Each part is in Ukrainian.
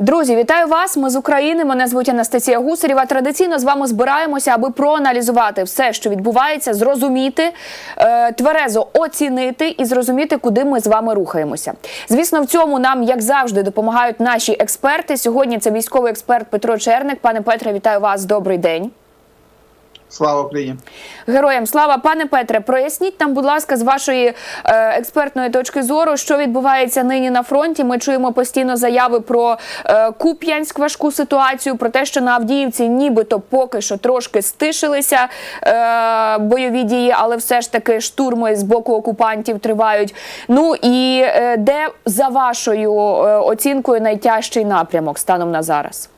Друзі, вітаю вас. Ми з України. Мене звуть Анастасія Гусарєва. Традиційно з вами збираємося, аби проаналізувати все, що відбувається, зрозуміти, е, тверезо оцінити і зрозуміти, куди ми з вами рухаємося. Звісно, в цьому нам, як завжди, допомагають наші експерти. Сьогодні це військовий експерт Петро Черник. Пане Петре, вітаю вас. Добрий день. Слава Україні! Героям слава, пане Петре, проясніть нам, будь ласка, з вашої е, експертної точки зору, що відбувається нині на фронті. Ми чуємо постійно заяви про е, Куп'янськ важку ситуацію, про те, що на Авдіївці нібито поки що трошки стишилися е, бойові дії, але все ж таки штурми з боку окупантів тривають. Ну і де за вашою оцінкою найтяжчий напрямок станом на зараз?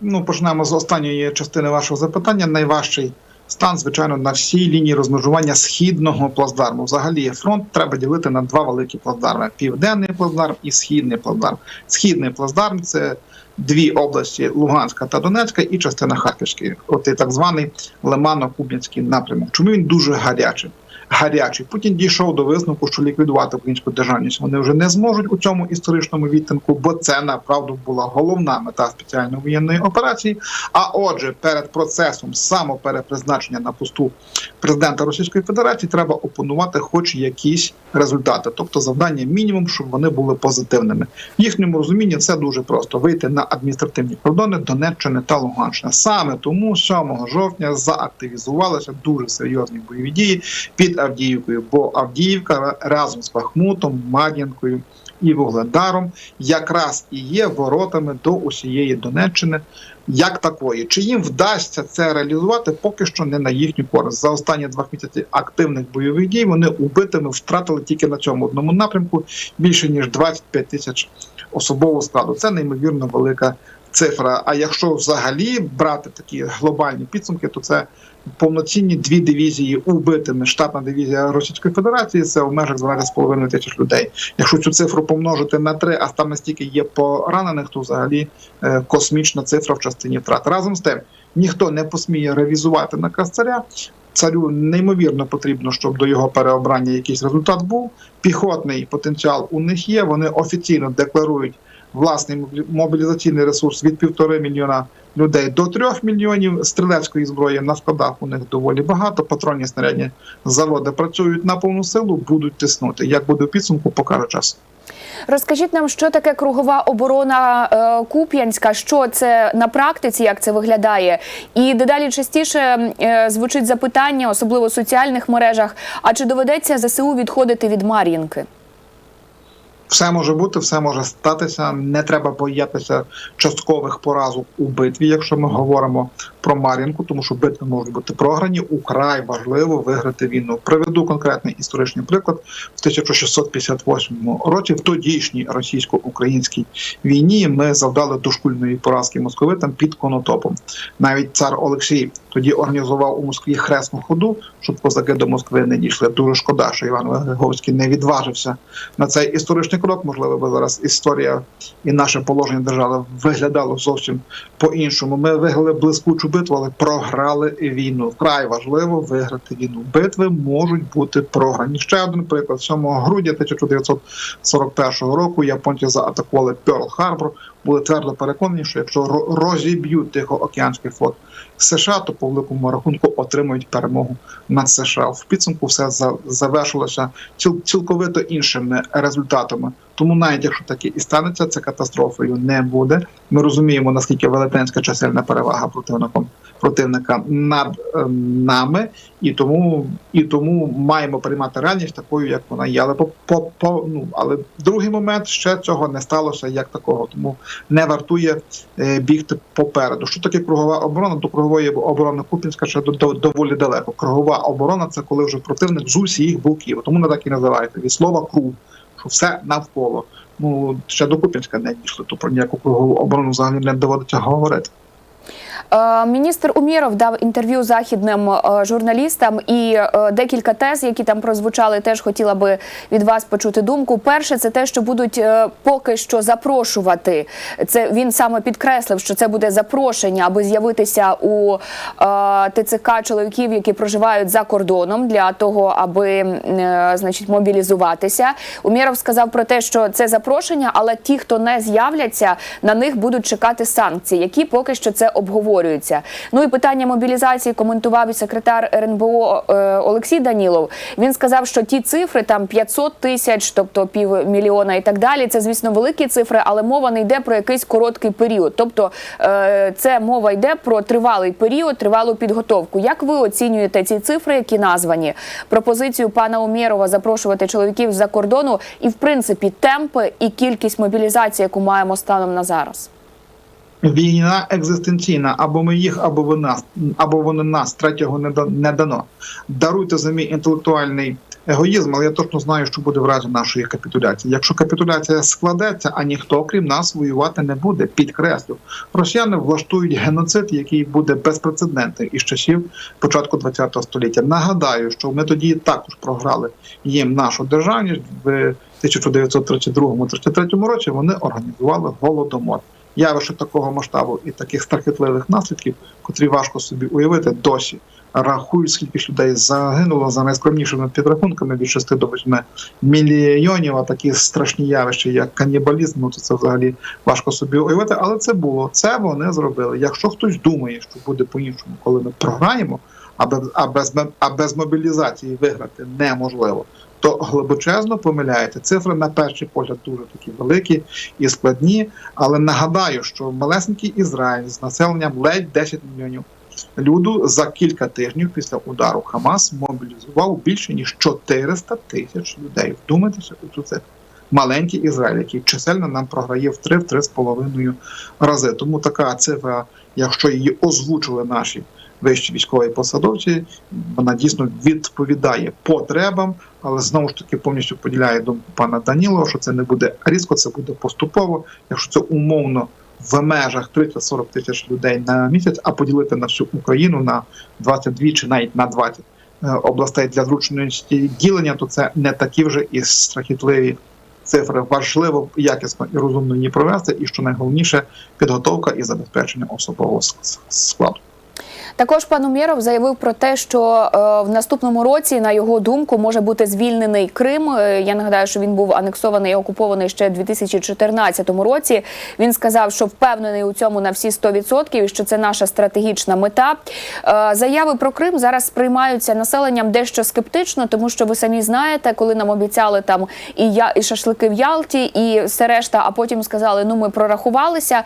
Ну, почнемо з останньої частини вашого запитання. Найважчий стан, звичайно, на всій лінії розмежування східного плацдарму. Взагалі, фронт треба ділити на два великі плацдарми: південний плацдарм і східний плацдарм. Східний плацдарм це дві області Луганська та Донецька і частина Харківської, от і так званий Лимано-Куб'янський напрямок. Чому він дуже гарячий? Гарячий Путін дійшов до висновку, що ліквідувати українську державність вони вже не зможуть у цьому історичному відтинку, бо це направду була головна мета спеціальної воєнної операції. А отже, перед процесом самоперепризначення на посту президента Російської Федерації треба опанувати хоч якісь результати, тобто завдання мінімум, щоб вони були позитивними. В їхньому розумінні це дуже просто: вийти на адміністративні кордони Донеччини та Луганщини. Саме тому 7 жовтня заактивізувалися дуже серйозні бойові дії під Авдіївкою, бо Авдіївка разом з Бахмутом, Мар'їнкою і Вугледаром якраз і є воротами до усієї Донеччини. Як такої, чи їм вдасться це реалізувати, поки що не на їхню користь. За останні два місяці активних бойових дій вони убитими втратили тільки на цьому одному напрямку більше ніж 25 тисяч особового складу. Це неймовірно велика цифра. А якщо взагалі брати такі глобальні підсумки, то це повноцінні дві дивізії убитими. Штатна дивізія Російської Федерації це в межах 12,5 тисяч людей. Якщо цю цифру помножити на три, а там настільки є поранених, то взагалі е, космічна цифра в частині втрат. Разом з тим ніхто не посміє ревізувати наказ царя. Царю неймовірно потрібно, щоб до його переобрання якийсь результат був. Піхотний потенціал у них є. Вони офіційно декларують власний мобілізаційний ресурс від півтори мільйона людей до трьох мільйонів. Стрілецької зброї на складах у них доволі багато. Патронні снарядні заводи працюють на повну силу, будуть тиснути. Як буде в підсумку, покаже час. Розкажіть нам, що таке кругова оборона е, Куп'янська, що це на практиці, як це виглядає, і дедалі частіше е, звучить запитання, особливо в соціальних мережах. А чи доведеться ЗСУ відходити від Мар'їнки? Все може бути, все може статися. Не треба боятися часткових поразок у битві, якщо ми говоримо про Мар'їнку, тому що битви можуть бути програні. Украй важливо виграти війну. Приведу конкретний історичний приклад в 1658 році. В тодішній російсько-українській війні ми завдали дошкульної поразки московитам під конотопом. Навіть цар Олексій тоді організував у Москві хресну ходу, щоб козаки до Москви не дійшли. Дуже шкода, що Іван Виговський не відважився на цей історичний крок. Можливо, би зараз історія і наше положення держави виглядало зовсім по-іншому. Ми виграли блискучу битву, але програли війну. Вкрай важливо виграти війну. Битви можуть бути програні. Ще один приклад 7 грудня 1941 року. Японці заатакували Перл Харбор. Були твердо переконані, що якщо розіб'ють Тихоокеанський флот США, то по великому рахунку отримують перемогу над США. В підсумку все завершилося ціл цілковито іншими результатами. Тому, навіть якщо таке і станеться, це катастрофою не буде. Ми розуміємо наскільки велетенська чисельна перевага противником противника над е, нами, і тому і тому маємо приймати реальність такою, як вона є. Але по, по, по ну але другий момент ще цього не сталося як такого, тому не вартує е, бігти попереду. Що таке кругова оборона? До кругової оборони Купінська ще до, до доволі далеко. Кругова оборона це коли вже противник з усіх боків. Тому не так і називається від слова круг, що все навколо. Ну ще до Купінська не дійшли, то про ніяку кругову оборону взагалі не доводиться говорити. Е, Міністр Умєров дав інтерв'ю західним е, журналістам, і е, декілька тез, які там прозвучали, теж хотіла би від вас почути думку. Перше, це те, що будуть поки що запрошувати. Це він саме підкреслив, що це буде запрошення, аби з'явитися у ТЦК чоловіків, які проживають за кордоном, для того, аби значить мобілізуватися. Умєров сказав про те, що це запрошення, але ті, хто не з'являться, на них будуть чекати санкції, які поки що це обговорюються. Ну і питання мобілізації коментував і секретар РНБО е, Олексій Данілов. Він сказав, що ті цифри там 500 тисяч, тобто півмільйона і так далі. Це звісно великі цифри, але мова не йде про якийсь короткий період. Тобто е, це мова йде про тривалий період, тривалу підготовку. Як ви оцінюєте ці цифри, які названі? Пропозицію пана Умєрова запрошувати чоловіків з-за кордону, і в принципі темпи і кількість мобілізації, яку маємо станом на зараз. Війна екзистенційна, або ми їх, або ви нас, або вони нас третього не не дано. Даруйте за мій інтелектуальний егоїзм, але я точно знаю, що буде в разі нашої капітуляції. Якщо капітуляція складеться, а ніхто крім нас воювати не буде. Підкреслю, росіяни влаштують геноцид, який буде безпрецедентний із часів початку ХХ століття. Нагадаю, що ми тоді також програли їм нашу державність в 1932-33 році. Вони організували голодомор явище такого масштабу і таких страхітливих наслідків, котрі важко собі уявити досі. Рахують, скільки ж людей загинуло за найскромнішими підрахунками від 6 до 8 мільйонів. А такі страшні явища, як канібалізм, ну то це взагалі важко собі уявити. Але це було. Це вони зробили. Якщо хтось думає, що буде по-іншому, коли ми програємо, а без, а без, а без мобілізації виграти неможливо, то глибочезно помиляєте. Цифри на перший погляд дуже такі великі і складні. Але нагадаю, що малесенький Ізраїль з населенням ледь 10 мільйонів люду за кілька тижнів після удару Хамас мобілізував більше ніж 400 тисяч людей. Вдумайтеся у цю цифру. Маленький Ізраїль, який чисельно нам програє в 3 з половиною рази. Тому така цифра, якщо її озвучили наші вищі військові посадовці, вона дійсно відповідає потребам, але знову ж таки повністю поділяє думку пана Данілова, що це не буде різко, це буде поступово. Якщо це умовно в межах 30-40 тисяч людей на місяць, а поділити на всю Україну на 22 чи навіть на 20 е, областей для зручності ділення, то це не такі вже і страхітливі цифри. Важливо якісно і розумно її провести, і що найголовніше підготовка і забезпечення особового складу. Також пан Умєров заявив про те, що е, в наступному році, на його думку, може бути звільнений Крим. Е, Я нагадаю, що він був анексований і окупований ще в 2014 році. Він сказав, що впевнений у цьому на всі 100%, і що це наша стратегічна мета. Е, Заяви про Крим зараз сприймаються населенням дещо скептично, тому що ви самі знаєте, коли нам обіцяли там і я і шашлики в Ялті, і все решта, а потім сказали, ну ми прорахувалися.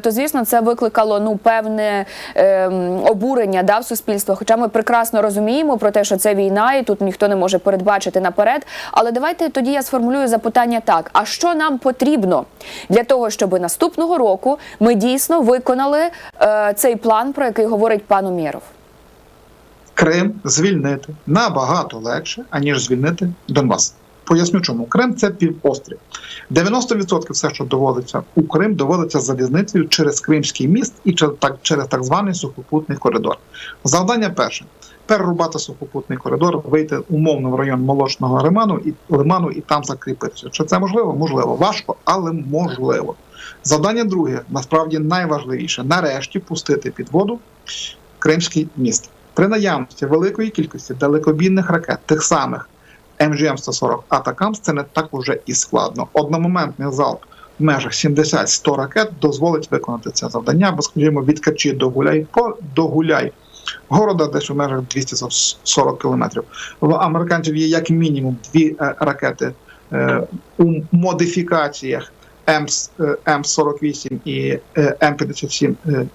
То звісно, це викликало ну певне ем, обурення да, в суспільство. Хоча ми прекрасно розуміємо про те, що це війна, і тут ніхто не може передбачити наперед. Але давайте тоді я сформулюю запитання так: а що нам потрібно для того, щоб наступного року ми дійсно виконали е, цей план, про який говорить пан Умєров? Крим звільнити набагато легше, аніж звільнити Донбас. Поясню, чому Крим це півострів. 90% все, що доводиться у Крим, доводиться залізницею через Кримський міст і через так, через так званий сухопутний коридор. Завдання перше перерубати сухопутний коридор, вийти умовно в район молочного лиману і лиману і там закріпитися. Чи це можливо? Можливо, важко, але можливо. Завдання друге, насправді найважливіше нарешті пустити під воду Кримський міст. При наявності великої кількості далекобійних ракет, тих самих МГМ-140 Атакамс, це не так уже і складно. Одномоментний залп в межах 70-100 ракет дозволить виконати це завдання, бо, скажімо, від Качі до Гуляй до Гуляй. Города десь у межах 240 кілометрів. В американців є як мінімум дві е, ракети е, у модифікаціях М- е, М48 і е, М57 е,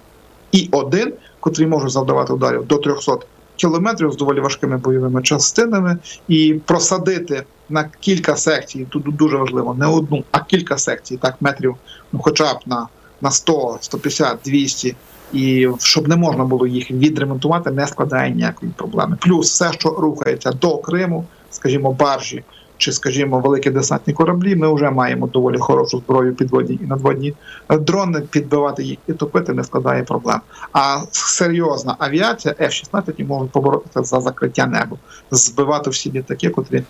і 1 котрі можуть завдавати ударів до 300 кілометрів з доволі важкими бойовими частинами, і просадити на кілька секцій, тут дуже важливо, не одну, а кілька секцій, так, метрів, ну хоча б на, на 100, 150, 200, і щоб не можна було їх відремонтувати, не складає ніякої проблеми. Плюс все, що рухається до Криму, скажімо, баржі. Чи, скажімо, великі десантні кораблі, ми вже маємо доволі хорошу зброю підводні і надводні дрони. Підбивати їх і топити не складає проблем. А серйозна авіація F-16 можуть поборотися за закриття неба, збивати всі літаки, котрі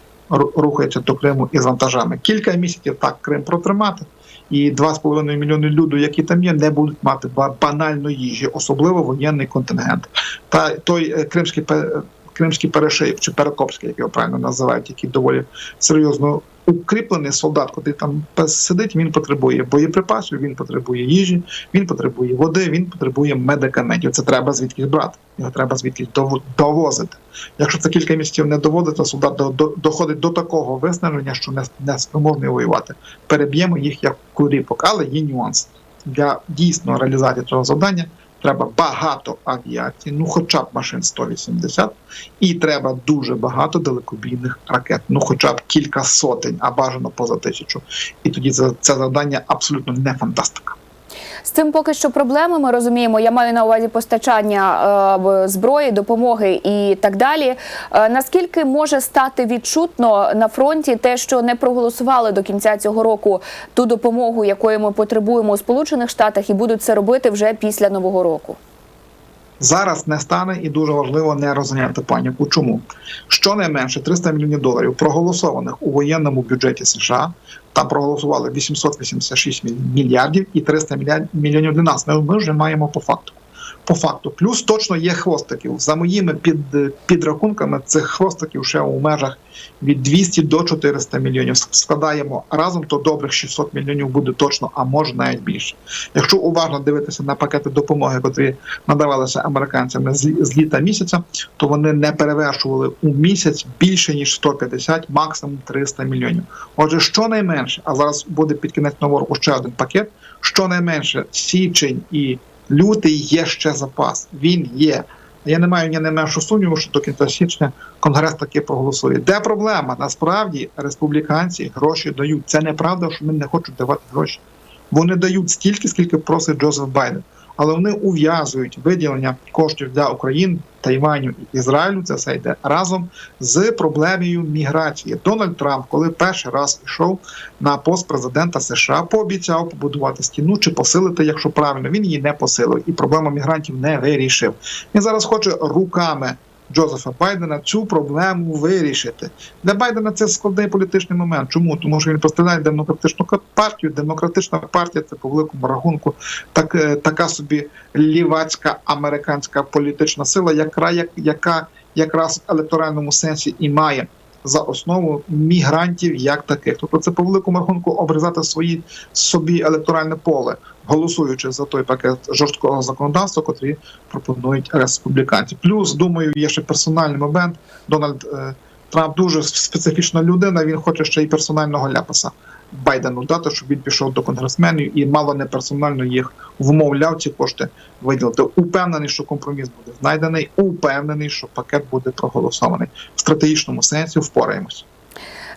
рухаються до Криму із вантажами. Кілька місяців так Крим протримати. І 2,5 мільйони людей, які там є, не будуть мати банальної їжі, особливо воєнний контингент. Та той е, кримський кримський перешиїв чи перекопський, як його правильно називають, який доволі серйозно укріплений солдат, коли там сидить, він потребує боєприпасів, він потребує їжі, він потребує води, він потребує медикаментів. Це треба звідкись брати. Його треба звідкись дов- довозити. Якщо це кілька місяців не доводиться, солдат до- до- доходить до такого виснаження, що не, не спроможний воювати. Переб'ємо їх як куріпок, але є нюанс для дійсно реалізації цього завдання. Треба багато авіації, ну хоча б машин 180, і треба дуже багато далекобійних ракет, ну хоча б кілька сотень, а бажано поза тисячу. І тоді це, це завдання абсолютно не фантастика. З цим поки що проблеми ми розуміємо. Я маю на увазі постачання е, зброї, допомоги і так далі. Е, наскільки може стати відчутно на фронті те, що не проголосували до кінця цього року ту допомогу, якої ми потребуємо у Сполучених Штатах, і будуть це робити вже після нового року? Зараз не стане і дуже важливо не розганяти паніку. Чому щонайменше 300 мільйонів доларів проголосованих у воєнному бюджеті США. Там проголосували 886 міль- мільярдів і 300 мільярд- мільйонів для нас. Ми вже маємо по факту. По факту, плюс точно є хвостиків. За моїми під, підрахунками, цих хвостиків ще у межах від 200 до 400 мільйонів. Складаємо разом, то добрих 600 мільйонів буде точно, а може навіть більше. Якщо уважно дивитися на пакети допомоги, котрі надавалися американцями з, з літа місяця, то вони не перевершували у місяць більше ніж 150, максимум 300 мільйонів. Отже, щонайменше, а зараз буде під кінець нового року ще один пакет. Щонайменше січень і лютий є ще запас. Він є. Я не маю ні меншу сумніву, що до кінця січня конгрес таки проголосує. Де проблема? Насправді республіканці гроші дають. Це неправда, що вони не хочуть давати гроші. Вони дають стільки, скільки просить Джозеф Байден. Але вони ув'язують виділення коштів для України, Тайваню і Ізраїлю. Це все йде разом з проблемою міграції. Дональд Трамп, коли перший раз йшов на пост президента США, пообіцяв побудувати стіну чи посилити, якщо правильно, він її не посилив, і проблему мігрантів не вирішив. Він зараз хоче руками. Джозефа Байдена цю проблему вирішити для Байдена. Це складний політичний момент. Чому тому, що він представляє демократичну партію. Демократична партія це по великому рахунку так, е, така собі лівацька американська політична сила, яка, яка якраз в електоральному сенсі і має за основу мігрантів як таких. Тобто це по великому рахунку обрізати свої собі електоральне поле, голосуючи за той пакет жорсткого законодавства, котрі пропонують республіканці. Плюс, думаю, є ще персональний момент. Дональд е, Трамп дуже специфічна людина. Він хоче ще й персонального ляпаса Байдену дати, щоб він пішов до конгресменів і мало не персонально їх вмовляв ці кошти виділити. Упевнений, що компроміс буде знайдений. Упевнений, що пакет буде проголосований в стратегічному сенсі. Впораємось.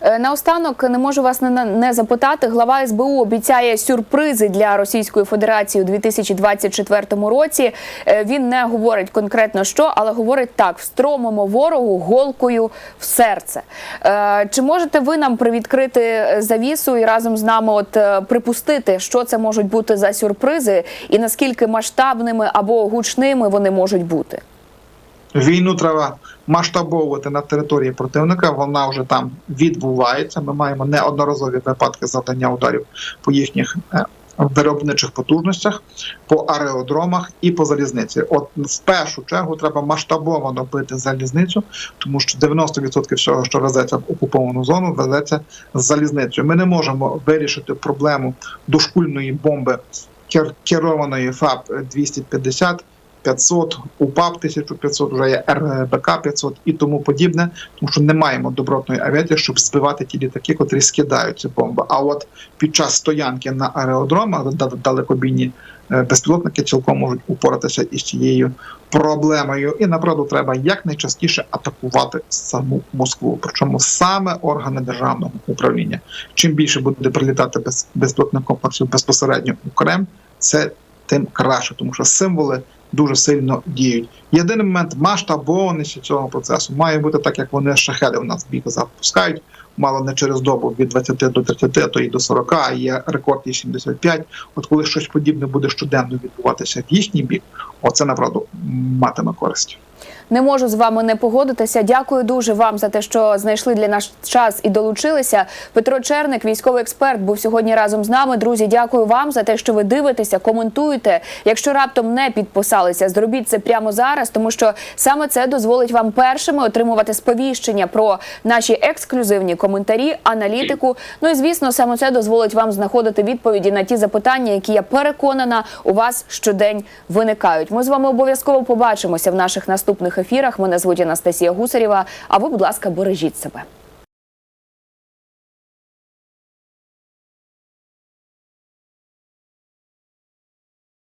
Е, Наостанок не можу вас не, не запитати. Глава СБУ обіцяє сюрпризи для Російської Федерації у 2024 році. Е, Він не говорить конкретно що, але говорить так: встромимо ворогу голкою в серце. Е, Чи можете ви нам привідкрити завісу і разом з нами от припустити, що це можуть бути за сюрпризи, і наскільки масштабними або гучними вони можуть бути? Війну треба масштабовувати на території противника. Вона вже там відбувається. Ми маємо неодноразові випадки завдання ударів по їхніх е, виробничих потужностях, по аеродромах і по залізниці. От в першу чергу треба масштабовано бити залізницю, тому що 90% всього, що везеться в окуповану зону, везеться з залізницею. Ми не можемо вирішити проблему дошкульної бомби кер- керованої ФАП 250 500, УПАП 1500, вже є РБК 500 і тому подібне, тому що не маємо добротної авіації, щоб збивати ті літаки, котрі скидають ці бомби. А от під час стоянки на аеродромах далекобійні е, безпілотники цілком можуть упоратися із цією проблемою. І направду треба якнайчастіше атакувати саму Москву, причому саме органи державного управління. Чим більше буде прилітати без безпілотних комплексів безпосередньо у Крем, це тим краще, тому що символи дуже сильно діють. Єдиний момент масштабованості цього процесу має бути так, як вони шахеди в нас біг запускають. мало не через добу від 20 до 30, а то і до 40, а є рекорд і 75. От коли щось подібне буде щоденно відбуватися в їхній бік, оце направду матиме користь. Не можу з вами не погодитися. Дякую дуже вам за те, що знайшли для нас час і долучилися. Петро Черник, військовий експерт, був сьогодні разом з нами. Друзі, дякую вам за те, що ви дивитеся, коментуєте. Якщо раптом не підписалися, зробіть це прямо зараз, тому що саме це дозволить вам першими отримувати сповіщення про наші ексклюзивні коментарі, аналітику. Ну і звісно, саме це дозволить вам знаходити відповіді на ті запитання, які я переконана у вас щодень виникають. Ми з вами обов'язково побачимося в наших наступних ефірах. Мене звуть Анастасія Гусарєва. А ви, будь ласка, бережіть себе.